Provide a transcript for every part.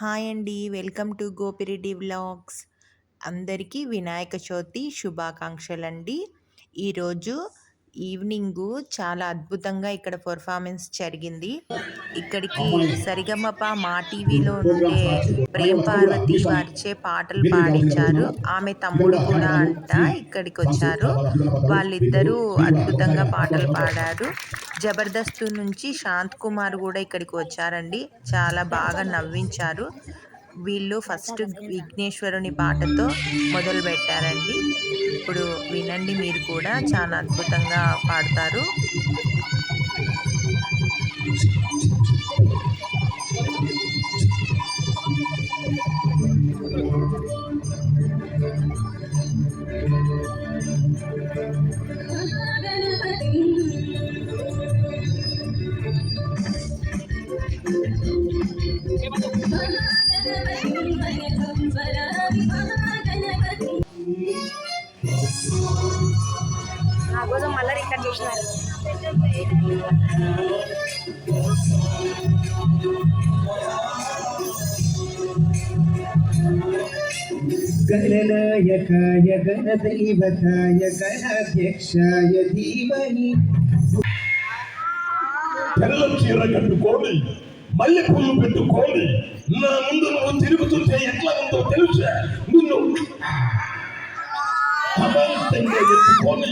Hi అండి. Welcome to Gopireddy vlogs. అందరికీ వినాయక చవితి శుభాకాంక్షలండి. ఈరోజు ఈవినింగ్ చాలా అద్భుతంగా ఇక్కడ పర్ఫార్మెన్స్ జరిగింది. ఇక్కడికి సరిగమప మా టీవీలో ఉండే ప్రేమ్ పార్వతి వారిచే పాటలు పాడించారు. ఆమె తమ్ముడు కూడా అంట ఇక్కడికి వచ్చారు వాళ్ళిద్దరూ అద్భుతంగా పాటలు పాడారు. జబర్దస్త్ నుంచి శాంత్ కుమార్ కూడా ఇక్కడికి వచ్చారండి. చాలా బాగా నవ్వించారు. వీళ్ళు ఫస్ట్ విఘ్నేశ్వరుని పాటతో మొదలు పెట్టారండి. ఇప్పుడు వినండి మీరు కూడా చాలా అద్భుతంగా పాడతారు. నా కోసం మళ్ళీ రికార్డ్ చేసినారు. గణనాయకాయ గణదైవతాయ గణాధ్యక్షాయ ధీమహి. తెల్ల చీర కట్టుకోని మల్లె పువ్వు పెట్టుకోని నా ముందు నువ్వు తిరుగుతుంటే ఎట్లా ఉందో తెలుసా? నిన్ను అమాంతంగా ఎత్తుకొని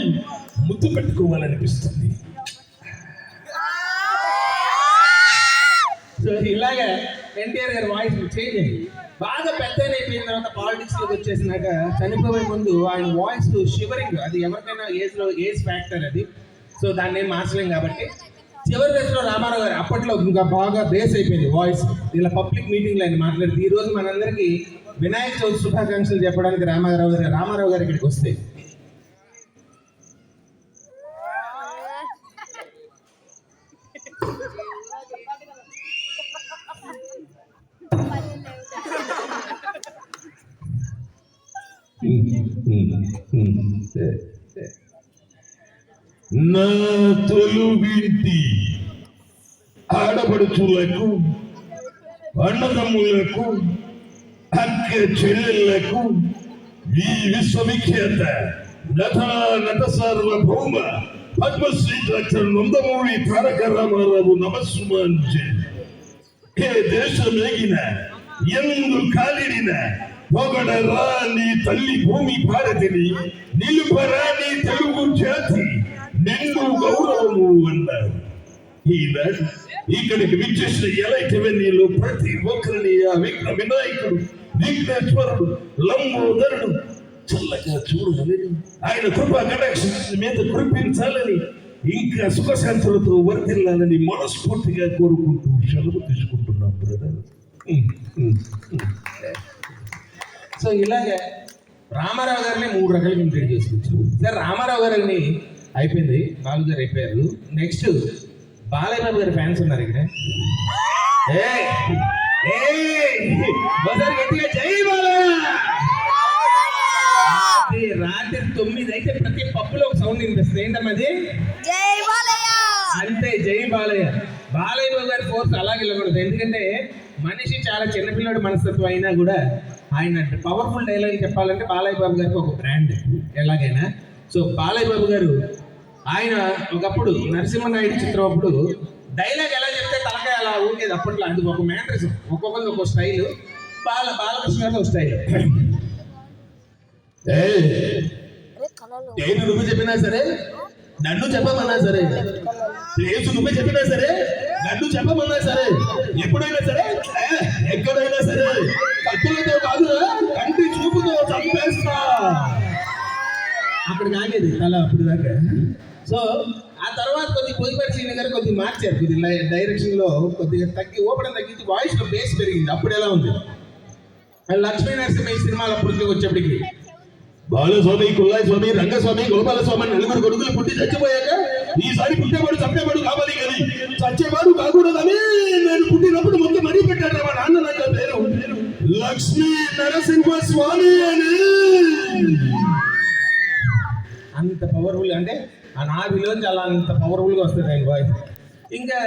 ముద్దు పెట్టుకోవాలనిపిస్తుంది. సో ఇలాగా ఎన్టీఆర్ గారి వాయిస్ చేంజ్ అయ్యి బాగా పెద్ద అయిపోయిన తర్వాత పాలిటిక్స్లోకి వచ్చేసినాక చనిపోయే ముందు ఆయన వాయిస్ షివరింగ్ అది ఎవరికైనా ఏజ్లో ఏజ్ ఫ్యాక్టర్ అది. సో దాన్ని ఏం మార్చలేం కాబట్టి చివరి దశలో రామారావు గారు అప్పట్లో ఇంకా బాగా బేస్ అయిపోయింది వాయిస్ ఇలా పబ్లిక్ మీటింగ్లో ఆయన మాట్లాడితే ఈ రోజు మనందరికీ వినాయక చవితి శుభాకాంక్షలు చెప్పడానికి రామారావు గారు రామారావు గారు ఇక్కడికి వస్తే నా తొలుగింటి ఆడపడుచులకు అన్నదమ్ములకు అక్క చెల్లెళ్లకు ఈ విశ్వవిఖ్యాత నట నట సార్వభౌమ పద్మశ్రీ డాక్టర్ నందమూరి తారక రామారావు నమస్సుమాంజే. ఏ దేశమేగిన ఎందు కాలిడిన పొగడరా నీ తల్లి భూమి భారతిని నిలుపరా నీ తెలుగు జాతి నిండు గౌరవము అన్నారు. ఈనాడు ఇక్కడికి విచ్చేసిన ఎలైటవెన్నీలో ప్రతి ఒక్కరిని ఆ విఘ్న వినాయకుడు విఘ్నేశ్వరుడు లంబోదరుడు చల్లగా చూడాలని ఆయన కృపా కటాక్ష మీద కురిపించాలని ఇంకా సుఖశాంతులతో వర్తిల్లాలని మనస్ఫూర్తిగా కోరుకుంటూ సెలవు తీసుకుంటున్నాం బ్రదర్ సో ఇలాగే రామారావు గారిని మూడు రకాలుగా ఇంట్రెడ్ చేసుకోవచ్చు. సార్ రామారావు గారిని అయిపోయింది బాలు గారు అయిపోయారు. నెక్స్ట్ బాలయ్య బాబు గారి ఫ్యాన్స్ ఉన్నారు ఇక్కడ! ఒకసారి గట్టిగా జై వినిపిస్తుంది ఏంటమ్మది జై బాలయ్య! అంతే జై బాలయ్య. బాలయ్య బాబు గారి ఫోర్స్ అలాగే వెళ్ళకూడదు ఎందుకంటే మనిషి చాలా చిన్నపిల్లడు మనస్తత్వం అయినా కూడా ఆయన పవర్ఫుల్ డైలాగ్ చెప్పాలంటే బాలయ్య బాబు గారికి ఒక బ్రాండ్ ఎలాగైనా. సో బాలయ్య బాబు గారు ఆయన ఒకప్పుడు నరసింహనాయుడు చిత్రం అప్పుడు డైలాగ్ ఎలా చెప్తే తలకాయ అలా ఊగేది అప్పట్లో. అది ఒక మ్యానరిజం ఒక్కొక్కరికి ఒక స్టైల్ బాల బాలకృష్ణ గారిది ఒక స్టైల్ నేను నువ్వు చెప్పినా సరే నన్ను చెప్పమన్నా సరే. ప్లేస్ నువ్వే చెప్పినా సరే నన్ను చెప్పమన్నా సరే. ఎప్పుడైనా సరే ఎక్కడైనా సరే. కత్తులతో కాదు కంటి చూపుతో చంపేస్తా. అక్కడ కాగేది తల అప్పుడు దాకా. సో ఆ తర్వాత కొద్ది పొయ్యిపరి సీన్ గారు కొద్దిగా మార్చారు కొద్ది డైరెక్షన్లో కొద్దిగా తగ్గి ఓపెన్ తగ్గించి వాయిస్లో బేస్ పెరిగింది. అప్పుడు ఎలా ఉంది? లక్ష్మీ నరసింహ ఈ సినిమాలు అప్పటికి వచ్చేప్పటికి. బాలస్వామి కుల్లాయి స్వామి రంగస్వామి గోపాలస్వామి అని నలుగురు కొడుకులు పుట్టి చచ్చిపోయాక ఈసారి పుట్టేవాడు చంపేవాడు కావాలి కానీ చచ్చేవాడు కాకూడదని నేను పుట్టినప్పుడు మొత్తం మరీ పెట్టాడు మా నాన్న నాకు పేరు. లక్ష్మీ నరసింహ స్వామి అని. అంత పవర్ఫుల్ అంటే ఆ నాభిలోంచి అలా అంత పవర్ఫుల్గా వస్తుంది ఆయన వాయిస్ ఇంకా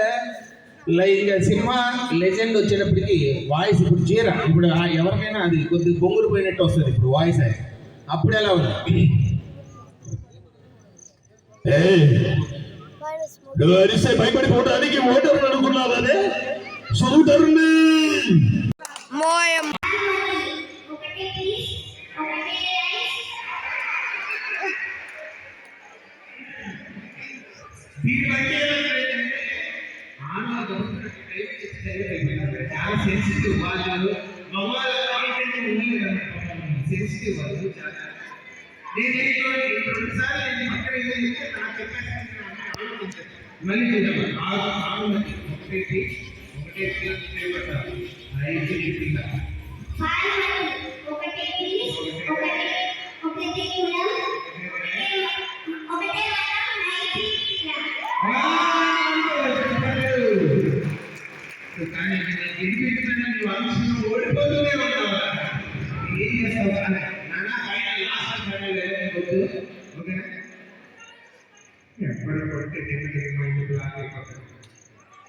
లైక్ ఇంకా సినిమా లెజెండ్ వచ్చేటప్పటికి వాయిస్ ఇప్పుడు చీర ఇప్పుడు ఆ ఎవరికైనా అది కొద్దిగా బొంగురు పోయినట్టు వస్తుంది ఇప్పుడు వాయిస్ అది అప్పుడు ఎలా ఉంది? నువ్వు అరిస్తే భయపడిపోవడానికి ఓటర్లు అనుకున్నావనే సూటర్ని. మోయం. చాలా సెన్సిటివ్ వాళ్ళు. మగవాళ్ళు సెన్సిటివ్ నేను రెండుసార్లు నేను పక్కన వెళ్ళి నాకు చెప్పేసి మళ్ళీ చూద్దాం ఆరు ఆరు మంది ఒకటే ఒకటే చేపట్టాలి ఐదు ఇంకా ఒకటే పీస్ ఒకటే ఒకటే కులం ఒకటే మతం నైతి కానీ ఎన్నికైనా నువ్వు అంశంలో ఓడిపోతూనే ఉన్నావు ఏం చేస్తావు होते हैं या बड़े बड़े धीमे धीमे माइंड बुला के करते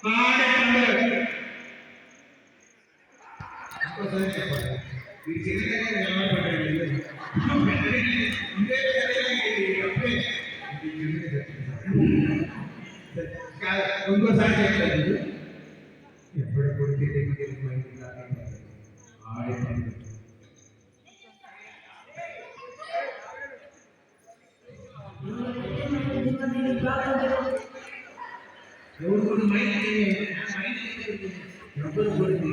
पाड़े पाड़े आपको समझ नहीं पड़ा ये चीज़ें क्या है यहाँ पर पड़े हैं हम पहले ये पहले ये अपने क्या उनको साथ लेकर ये बड़े बड़े धीमे धीमे माइंड बुला के करते पाड़े पाड़े Berlebih.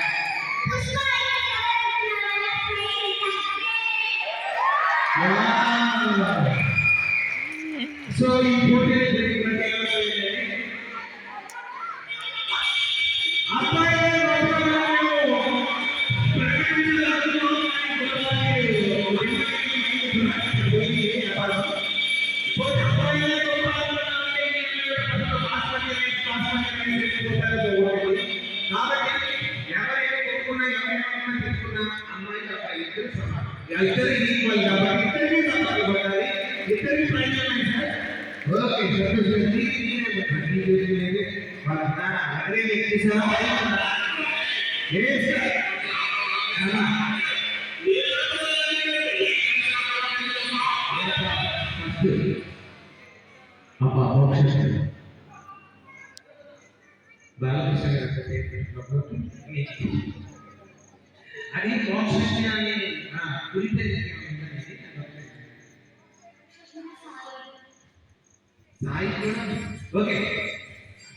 ఈ చెప్పాను వాళ్ళ నాన్న అబ్బా బాలకృష్ణ గారు అది సాయి ఓకే.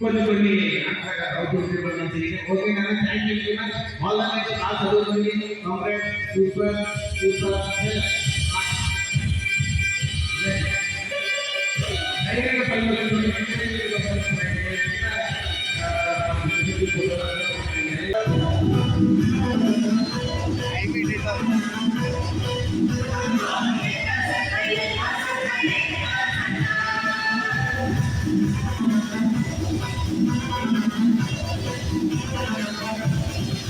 కొన్ని కొన్ని అట్లాగా అవుట్పుట్ ఇవ్వడం జరిగింది ఓకే కదా thank you very much all the best బాగా చదువుకోండి కాంగ్రెస్ సూపర్ సూపర్ ఐపీ